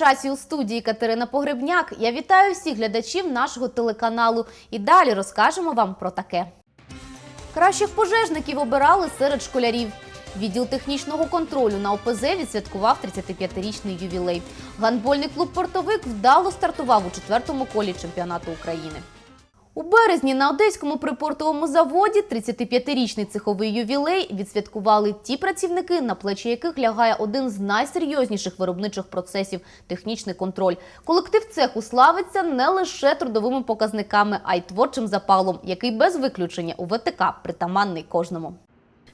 Часі у студії Катерина Погребняк. Я вітаю всіх глядачів нашого телеканалу. І далі розкажемо вам про таке. Кращих пожежників обирали серед школярів. Відділ технічного контролю на ОПЗ відсвяткував 35-річний ювілей. Гандбольний клуб Портовик вдало стартував у четвертому колі чемпіонату України. У березні на одеському припортовому заводі 35-річний цеховий ювілей відсвяткували ті працівники, на плечі яких лягає один з найсерйозніших виробничих процесів технічний контроль. Колектив цеху славиться не лише трудовими показниками, а й творчим запалом, який без виключення у ВТК притаманний кожному.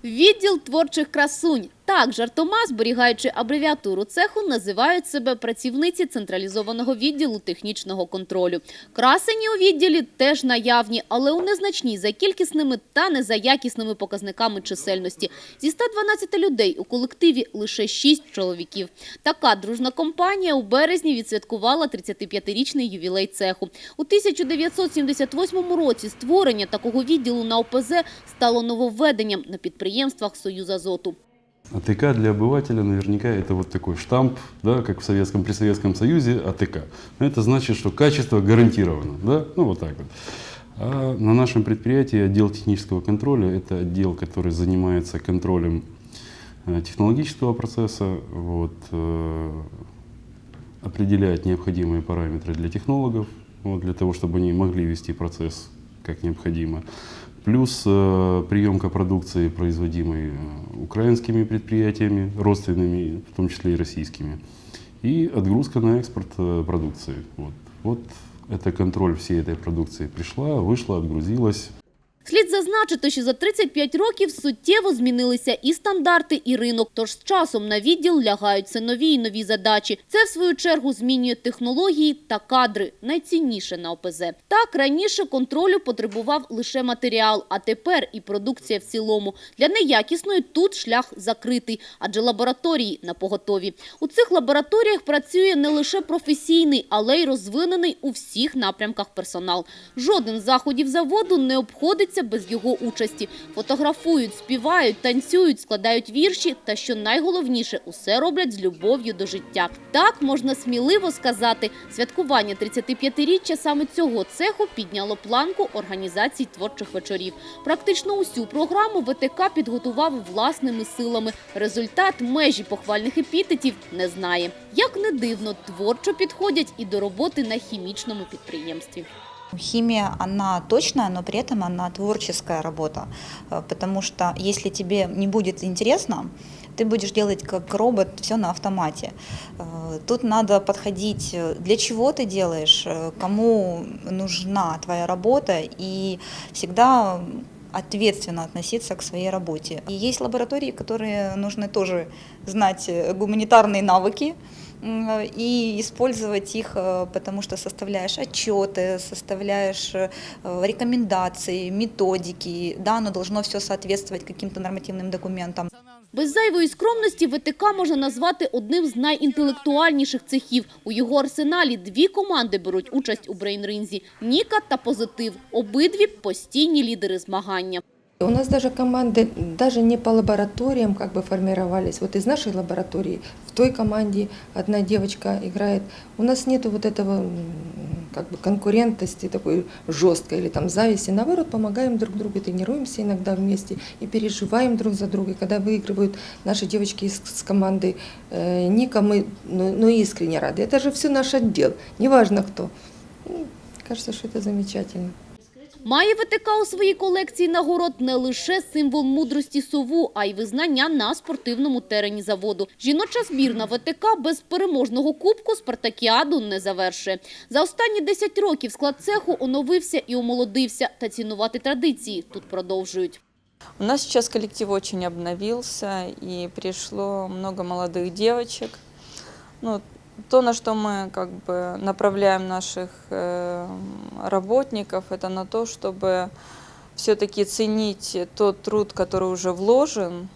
Відділ творчих красунь. Так, жартома, зберігаючи абревіатуру цеху, називають себе працівниці централізованого відділу технічного контролю. Красені у відділі теж наявні, але у незначній за кількісними та не за якісними показниками чисельності. Зі 112 людей у колективі лише 6 чоловіків. Така дружна компанія у березні відсвяткувала 35-річний ювілей цеху. У 1978 році створення такого відділу на ОПЗ стало нововведенням на підприємствах «Союзазоту». АТК для обывателя наверняка это вот такой штамп, да, как в Советском, при Советском Союзе АТК. Это значит, что качество гарантировано, да, ну вот так вот. А на нашем предприятии отдел технического контроля – это отдел, который занимается контролем э, технологического процесса, вот, э, определяет необходимые параметры для технологов, вот, для того, чтобы они могли вести процесс как необходимо. Плюс э, приемка продукции, производимой э, украинскими предприятиями, родственными, в том числе и российскими. И отгрузка на экспорт э, продукции. Вот, вот это контроль всей этой продукции пришла, вышла, отгрузилась. Слід зазначити, що за 35 років суттєво змінилися і стандарти, і ринок. Тож з часом на відділ лягаються нові і нові задачі. Це, в свою чергу, змінює технології та кадри. Найцінніше на ОПЗ. Так, раніше контролю потребував лише матеріал, а тепер і продукція в цілому. Для неякісної тут шлях закритий, адже лабораторії на поготові. У цих лабораторіях працює не лише професійний, але й розвинений у всіх напрямках персонал. Жоден з заходів заводу не обходиться без його участі. Фотографують, співають, танцюють, складають вірші та, що найголовніше, усе роблять з любов'ю до життя. Так можна сміливо сказати, святкування 35-річчя саме цього цеху підняло планку організацій творчих вечорів. Практично усю програму ВТК підготував власними силами. Результат межі похвальних епітетів не знає. Як не дивно, творчо підходять і до роботи на хімічному підприємстві. Химия, она точная, но при этом она творческая работа, Э, потому что если тебе не будет интересно, ты будешь делать как робот все на автомате. Э, Тут надо подходить, э, для чего ты делаешь, э, кому нужна твоя работа, и всегда ответственно относиться к своей работе. И есть лаборатории, которые нужно тоже знать э, гуманитарные навыки, м, и использовать их, э, потому что составляешь отчеты, составляешь э, рекомендации, методики, да, оно должно все соответствовать каким-то нормативным документам. Без зайвої скромності ВТК можна назвати одним з найінтелектуальніших цехів. У його арсеналі дві команди беруть участь у брейнринзі – Ніка та Позитив. Обидві – постійні лідери змагання. У нас даже команды даже не по лабораториям как бы формировались. Вот из нашей лаборатории в той команде одна девочка играет. У нас нету вот этого как бы конкурентности такой жесткой или там зависти. Наоборот, помогаем друг другу, тренируемся иногда вместе и переживаем друг за друга. Когда выигрывают наши девочки из, с команды э, Ника, мы ну, ну, искренне рады. Это же все наш отдел, неважно кто. Кажется, что это замечательно. Має ВТК у своїй колекції нагород не лише символ мудрості сову, а й визнання на спортивному терені заводу. Жіноча збірна ВТК без переможного кубку спартакіаду не завершує. За останні 10 років склад цеху оновився і омолодився, та цінувати традиції тут продовжують. У нас сейчас коллектив очень обновился, и пришло много молодых девочек. Ну, то, на что мы как бы направляем наших э, работников, это на то, чтобы все-таки ценить тот труд, который уже вложен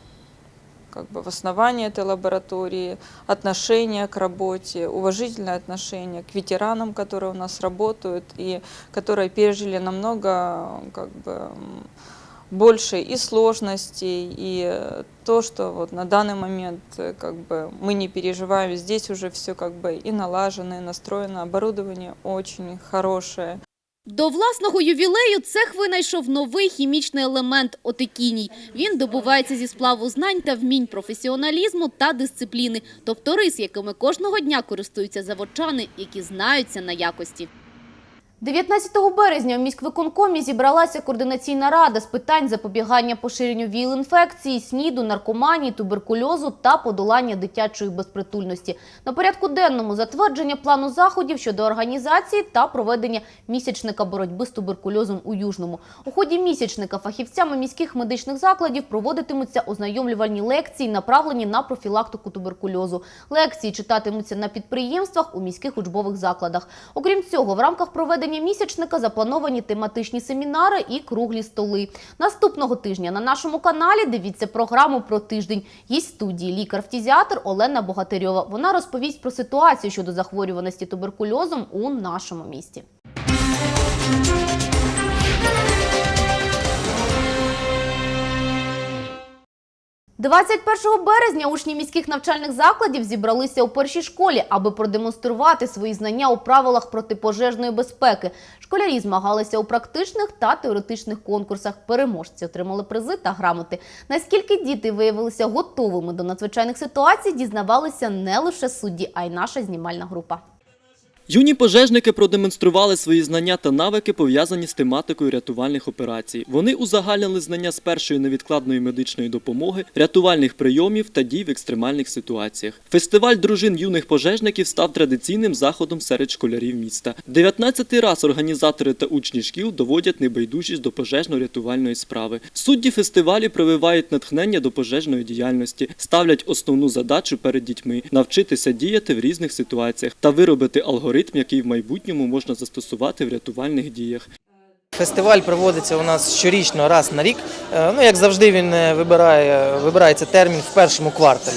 как бы в основание этой лаборатории, отношение к работе, уважительное отношение к ветеранам, которые у нас работают и которые пережили намного как бы, больше и сложностей, и э, то, что вот на данный момент э, как бы мы не переживаем, здесь уже все как бы и налажено, и настроено, оборудование очень хорошее. До власного ювілею цех винайшов новий хімічний елемент – отикіній. Він добувається зі сплаву знань та вмінь професіоналізму та дисципліни, тобто рис, якими кожного дня користуються заводчани, які знаються на якості. 19 березня в міськвиконкомі зібралася координаційна рада з питань запобігання поширенню ВІЛ-інфекції, СНІДу, наркоманії, туберкульозу та подолання дитячої безпритульності. На порядку денному затвердження плану заходів щодо організації та проведення місячника боротьби з туберкульозом у Южному. У ході місячника фахівцями міських медичних закладів проводитимуться ознайомлювальні лекції, направлені на профілактику туберкульозу. Лекції читатимуться на підприємствах у міських учбових закладах. Окрім цього, в рамках проведення місячника заплановані тематичні семінари і круглі столи. Наступного тижня на нашому каналі дивіться програму про тиждень. Їсть студії лікар-фтізіатр Олена Богатирьова. Вона розповість про ситуацію щодо захворюваності туберкульозом у нашому місті. 21 березня учні міських навчальних закладів зібралися у першій школі, аби продемонструвати свої знання у правилах протипожежної безпеки. Школярі змагалися у практичних та теоретичних конкурсах. Переможці отримали призи та грамоти. Наскільки діти виявилися готовими до надзвичайних ситуацій, дізнавалися не лише судді, а й наша знімальна група. Юні пожежники продемонстрували свої знання та навики, пов'язані з тематикою рятувальних операцій. Вони узагальнили знання з першої невідкладної медичної допомоги, рятувальних прийомів та дій в екстремальних ситуаціях. Фестиваль дружин юних пожежників став традиційним заходом серед школярів міста. 19-й раз організатори та учні шкіл доводять небайдужість до пожежно-рятувальної справи. Судді фестивалю прививають натхнення до пожежної діяльності, ставлять основну задачу перед дітьми навчитися діяти в різних ситуаціях та виробити алгоритм, який в майбутньому можна застосувати в рятувальних діях. Фестиваль проводиться у нас щорічно раз на рік. Е, Ну, як завжди, він е, вибирає, вибирається термін в першому кварталі.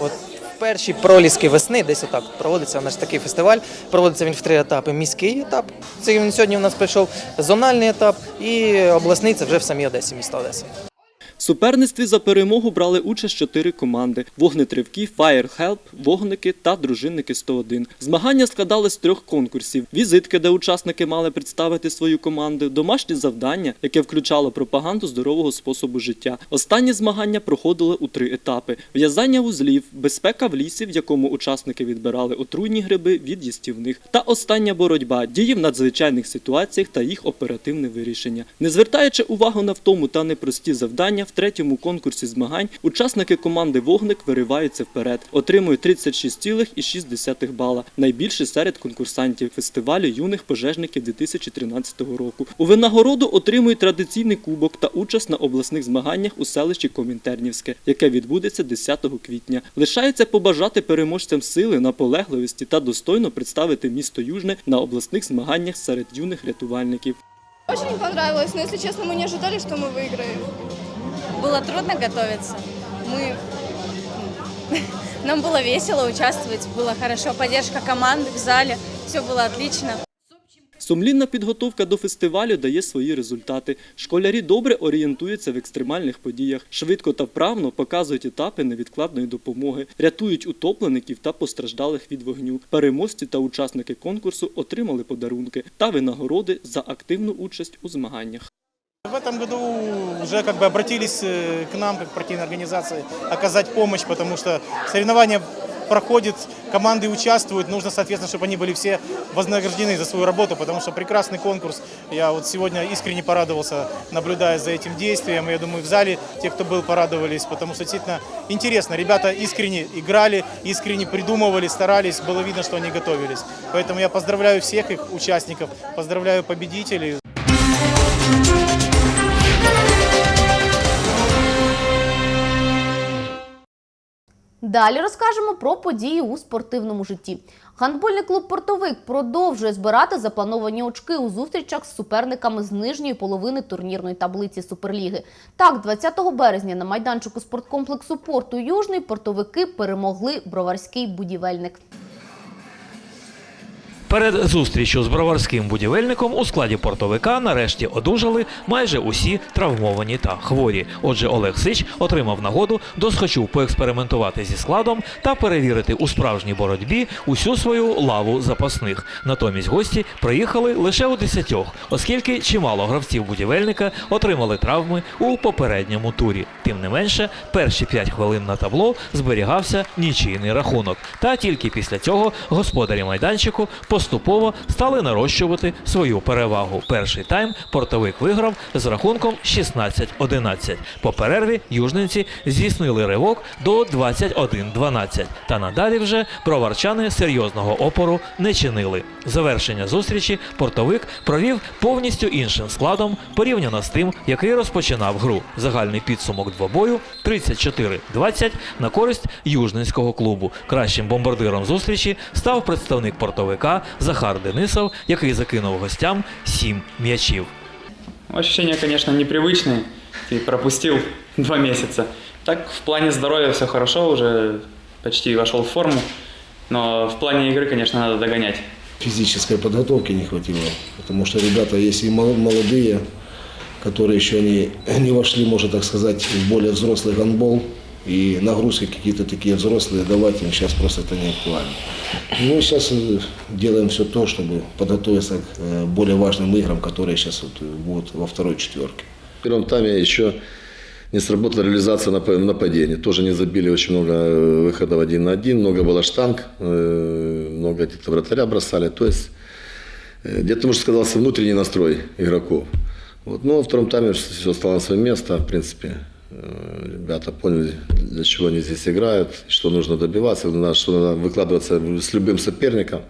От перші проліски весни, десь отак проводиться у нас такий фестиваль. Проводиться він в три етапи. Міський етап. Це він сьогодні у нас прийшов зональний етап і обласний це вже в самій Одесі, місто Одеса. В суперництві за перемогу брали участь чотири команди: вогнетривки, Help, вогники та дружинники 101. Змагання складали з трьох конкурсів: візитки, де учасники мали представити свою команду, домашнє завдання, яке включало пропаганду здорового способу життя. Останні змагання проходили у три етапи: в'язання вузлів, безпека в лісі, в якому учасники відбирали отруйні гриби від їстівних, та остання боротьба дії в надзвичайних ситуаціях та їх оперативне вирішення. Не звертаючи увагу на втому та непрості завдання, в третьому конкурсі змагань учасники команди Вогник вириваються вперед, отримують 36,6 бала, найбільше серед конкурсантів фестивалю юних пожежників 2013 року. У винагороду отримують традиційний кубок та участь на обласних змаганнях у селищі Комінтернівське, яке відбудеться 10 квітня. Лишається побажати переможцям сили, наполегливості та достойно представити місто Южне на обласних змаганнях серед юних рятувальників. Очень понравилось, но если честно, мы не ожидали, что мы выиграем. Было трудно готовиться. Мы... Нам было весело участвовать, было хорошо. Поддержка команды в зале, все было отлично. Сумлінна підготовка до фестивалю дає свої результати. Школярі добре орієнтуються в екстремальних подіях, швидко та вправно показують етапи невідкладної допомоги, рятують утоплеників та постраждалих від вогню. Переможці та учасники конкурсу отримали подарунки та винагороди за активну участь у змаганнях. В этом году уже как бы обратились э, к нам, как партийной организации, оказать помощь, потому что соревнования проходят, команды участвуют, нужно, соответственно, чтобы они были все вознаграждены за свою работу, потому что прекрасный конкурс. Я вот сегодня искренне порадовался, наблюдая за этим действием. Я думаю, в зале те, кто был, порадовались, потому что действительно интересно. Ребята искренне играли, искренне придумывали, старались, было видно, что они готовились. Поэтому я поздравляю всех их участников, поздравляю победителей. Далі розкажемо про події у спортивному житті. Гандбольний клуб Портовик продовжує збирати заплановані очки у зустрічах з суперниками з нижньої половини турнірної таблиці Суперліги. Так, 20 березня на майданчику спорткомплексу Порту Южний портовики перемогли броварський будівельник. Перед зустрічю з броварським будівельником у складі портовика нарешті одужали майже усі травмовані та хворі. Отже, Олег Сич отримав нагоду досхочу поекспериментувати зі складом та перевірити у справжній боротьбі усю свою лаву запасних. Натомість гості приїхали лише у десятьох, оскільки чимало гравців будівельника отримали травми у попередньому турі. Тим не менше, перші п'ять хвилин на табло зберігався нічийний рахунок. Та тільки після цього господарі майданчику поступово стали нарощувати свою перевагу. Перший тайм портовик виграв з рахунком 16-11. По перерві южненці здійснили ривок до 21-12. Та надалі вже броварчани серйозного опору не чинили. Завершення зустрічі портовик провів повністю іншим складом порівняно з тим, який розпочинав гру. Загальний підсумок двобою 34-20 на користь южненського клубу. Кращим бомбардиром зустрічі став представник портовика Захар Денисов, який закинув гостям сім м'ячів. Ощущения, конечно, непривычные. Ты пропустил два месяца. Так, в плане здоровья все хорошо, уже почти вошел в форму. Но в плане игры, конечно, надо догонять. Физической подготовки не хватило, потому что ребята есть и мол- молодые, которые еще не, не вошли, можно так сказать, в более взрослый гандбол, И нагрузки какие-то такие взрослые давать им сейчас просто это не актуально. Ну сейчас э, делаем все то, чтобы подготовиться к э, более важным играм, которые сейчас вот э, будут во второй четверке. В первом тайме еще не сработала реализация нап- нападения. Тоже не забили очень много выходов один на один, много было штанг, много где-то вратаря бросали. То есть где-то, может, сказался внутренний настрой игроков. Вот. Но во втором тайме все стало на свое место. В принципе, ребята поняли, для чего они здесь играют, что нужно добиваться, что надо выкладываться с любым соперником.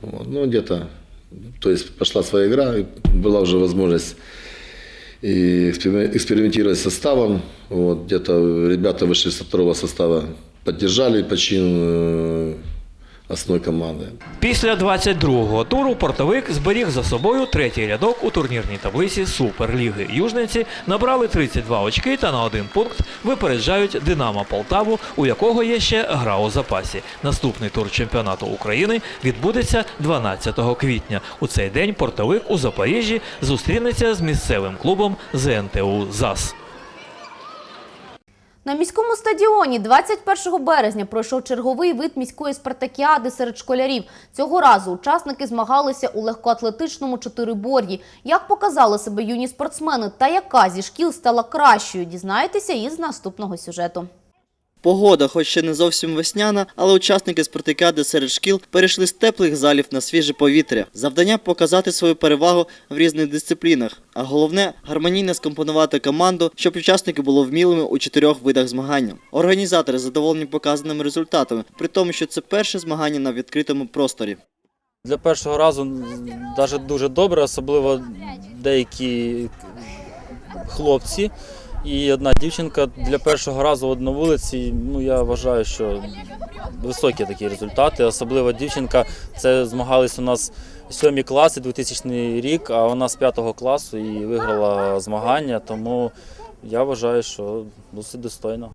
Вот. Ну, где-то, то есть пошла своя игра, и была уже возможность и эксперимен- экспериментировать с составом. Вот, где-то ребята вышли со второго состава, поддержали почин основной команды. Після 22-го туру портовик зберіг за собою третій рядок у турнірній таблиці Суперліги. Южниці набрали 32 очки та на один пункт випереджають Динамо Полтаву, у якого є ще гра у запасі. Наступний тур чемпіонату України відбудеться 12 квітня. У цей день портовик у Запоріжжі зустрінеться з місцевим клубом ЗНТУ ЗАС. На міському стадіоні 21 березня пройшов черговий вид міської спартакіади серед школярів. Цього разу учасники змагалися у легкоатлетичному чотирибор'ї. Як показали себе юні спортсмени та яка зі шкіл стала кращою, дізнаєтеся із наступного сюжету. Погода, хоч ще не зовсім весняна, але учасники спартакіади серед шкіл перейшли з теплих залів на свіже повітря. Завдання показати свою перевагу в різних дисциплінах, а головне гармонійно скомпонувати команду, щоб учасники були вмілими у чотирьох видах змагання. Організатори задоволені показаними результатами, при тому, що це перше змагання на відкритому просторі. Для першого разу навіть дуже добре, особливо деякі хлопці і одна дівчинка для першого разу на вулиці. Ну я вважаю, що високі такі результати. Особливо дівчинка, це змагались у нас сьомі класи, 2000 рік, а вона з п'ятого класу і виграла змагання, тому я вважаю, що досить достойно.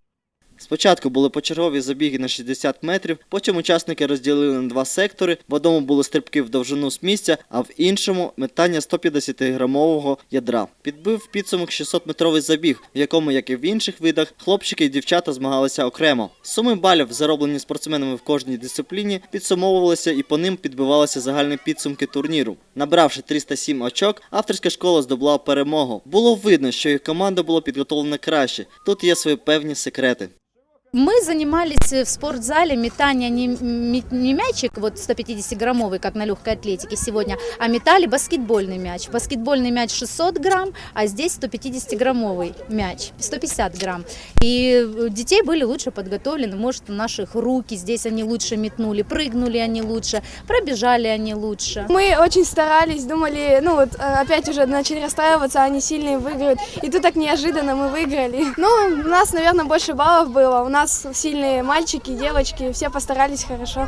Спочатку були почергові забіги на 60 метрів, потім учасники розділили на два сектори. В одному були стрибки в довжину з місця, а в іншому метання 150-грамового ядра. Підбив підсумок 600-метровий забіг, в якому, як і в інших видах, хлопчики і дівчата змагалися окремо. Суми балів, зароблені спортсменами в кожній дисципліні, підсумовувалися і по ним підбивалися загальні підсумки турніру. Набравши 307 очок, авторська школа здобула перемогу. Було видно, що їх команда була підготовлена краще. Тут є свої певні секрети. Мы занимались в спортзале метание не, не мячик, вот 150-граммовый, как на легкой атлетике сегодня, а метали баскетбольный мяч. Баскетбольный мяч 600 грамм, а здесь 150-граммовый мяч, 150 грамм. И детей были лучше подготовлены, может, у наших руки, здесь они лучше метнули, прыгнули они лучше, пробежали они лучше. Мы очень старались, думали, ну вот э, опять уже начали расстраиваться, они сильные выиграют. И тут так неожиданно мы выиграли. Ну, у нас, наверное, больше баллов было. У нас сильные мальчики, дівчатки, всі постарались хорошо.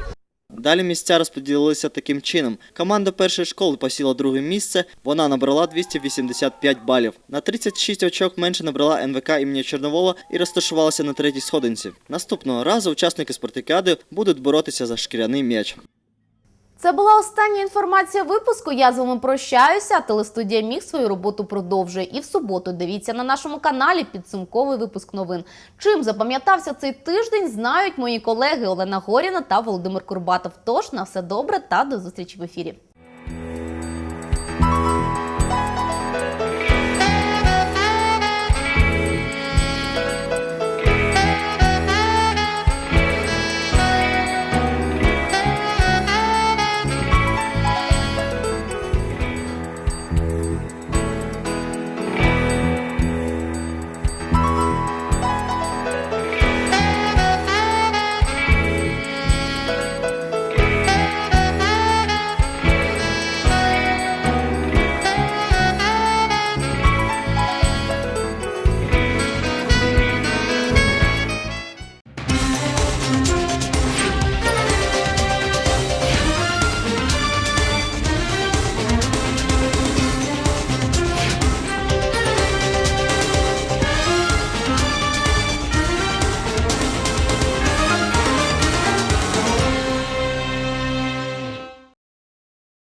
Далі місця розподілилися таким чином. Команда першої школи посіла друге місце, вона набрала 285 балів. На 36 очок менше набрала НВК імені Чорновола і розташувалася на третій сходинці. Наступного разу учасники спартакіади будуть боротися за шкіряний м'яч. Це була остання інформація випуску. Я з вами прощаюся. Телестудія міг свою роботу продовжує. І в суботу дивіться на нашому каналі підсумковий випуск новин. Чим запам'ятався цей тиждень, знають мої колеги Олена Горіна та Володимир Курбатов. Тож на все добре та до зустрічі в ефірі.